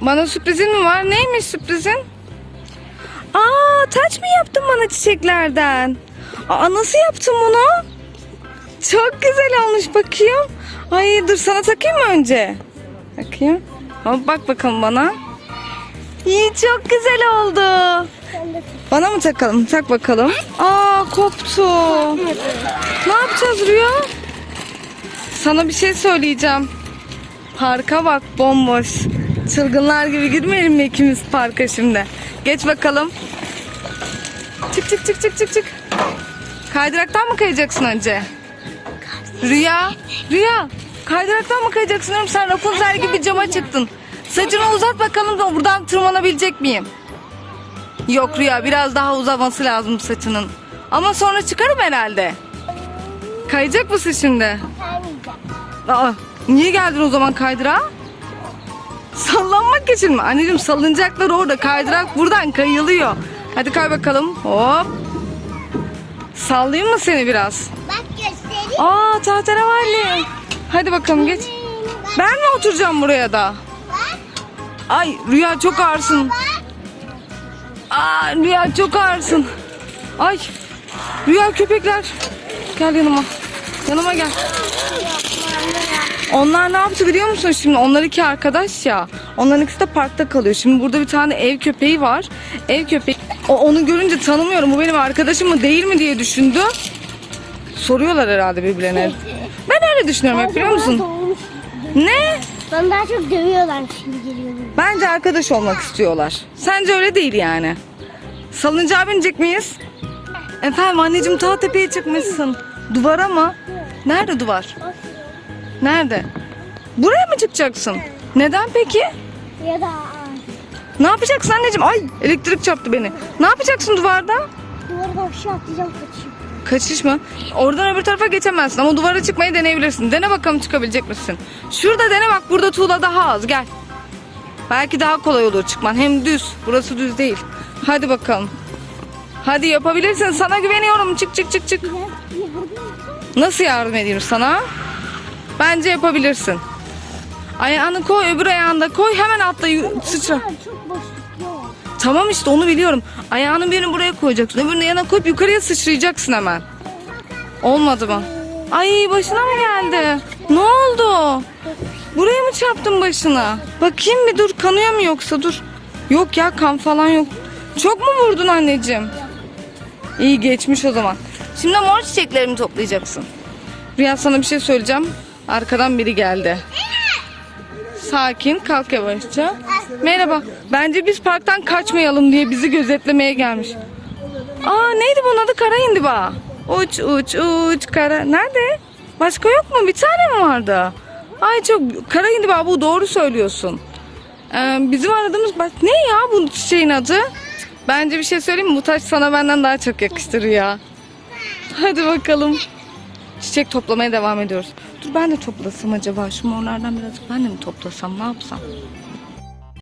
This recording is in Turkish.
Bana sürprizin mi var? Neymiş sürprizin? Aa taç mı yaptın bana çiçeklerden? Aa nasıl yaptın bunu? Çok güzel olmuş bakayım. Ay dur sana takayım mı önce? Bakayım. Hop bak bakalım bana. İyi çok güzel oldu. Bana mı takalım? Tak bakalım. Aa koptu. Ne yapacağız Rüya? Sana bir şey söyleyeceğim. Parka bak bomboş. Çılgınlar gibi girmeyelim mi ikimiz parka şimdi? Geç bakalım. Çık çık çık çık çık çık. Kaydıraktan mı kayacaksın önce? Rüya, Rüya. Kaydıraktan mı kayacaksın oğlum? Sen Rapunzel gibi cama çıktın. Saçını uzat bakalım da buradan tırmanabilecek miyim? Yok Rüya biraz daha uzaması lazım saçının. Ama sonra çıkarım herhalde. Kayacak mısın şimdi? Aa, niye geldin o zaman kaydırağa? Sallanmak için mi? Anneciğim salıncaklar orada. Kaydırak buradan kayılıyor. Hadi kay bakalım. Hop. Sallayayım mı seni biraz? Bak göstereyim. Aa tahterevalli. Hadi bakalım geç. Ben mi oturacağım buraya da? Bak. Ay Rüya çok ağırsın. Aa Rüya çok ağırsın. Ay Rüya köpekler. Gel yanıma. Yanıma gel. Onlar ne yaptı biliyor musun şimdi? Onlar iki arkadaş ya. Onların ikisi de parkta kalıyor. Şimdi burada bir tane ev köpeği var. Ev köpeği. O, onu görünce tanımıyorum. Bu benim arkadaşım mı değil mi diye düşündü. Soruyorlar herhalde birbirlerine. Ben öyle düşünüyorum hep biliyor musun? Ne? Ben daha çok dövüyorlar şimdi geliyorum. Bence arkadaş olmak istiyorlar. Sence öyle değil yani. Salıncağa binecek miyiz? Efendim anneciğim ta tepeye çıkmışsın. Duvara mı? Nerede duvar? Nerede? Buraya mı çıkacaksın? Neden peki? Ya da Ne yapacaksın anneciğim? Ay elektrik çarptı beni. Ne yapacaksın duvarda? duvardan aşağı atlayacağım kaçayım. Kaçış mı? Oradan öbür tarafa geçemezsin ama duvara çıkmayı deneyebilirsin. Dene bakalım çıkabilecek misin? Şurada dene bak burada tuğla daha az gel. Belki daha kolay olur çıkman. Hem düz. Burası düz değil. Hadi bakalım. Hadi yapabilirsin. Sana güveniyorum. Çık çık çık çık. Nasıl yardım edeyim sana? Bence yapabilirsin. Ayağını koy öbür ayağını da koy. Hemen atla yu- sıçra. Çok boşluk yok. Tamam işte onu biliyorum. Ayağını birini buraya koyacaksın. Öbürünü yana koyup yukarıya sıçrayacaksın hemen. Olmadı mı? Ay başına mı geldi? Ne oldu? Buraya mı çarptın başına? Bakayım bir dur kanıyor mu yoksa dur. Yok ya kan falan yok. Çok mu vurdun anneciğim? İyi geçmiş o zaman. Şimdi mor çiçeklerimi toplayacaksın. Rüya sana bir şey söyleyeceğim. Arkadan biri geldi. Sakin kalk yavaşça. Merhaba. Bence biz parktan kaçmayalım diye bizi gözetlemeye gelmiş. Aa neydi bunun adı? Kara indiba. Uç uç uç kara. Nerede? Başka yok mu? Bir tane mi vardı? Ay çok kara indiba bu doğru söylüyorsun. Ee, bizim aradığımız baş... ne ya bu çiçeğin adı? Bence bir şey söyleyeyim mi? Bu taş sana benden daha çok yakıştır ya. Hadi bakalım. Çiçek toplamaya devam ediyoruz. Dur ben de toplasam acaba. Şu morlardan birazcık ben de mi toplasam? Ne yapsam?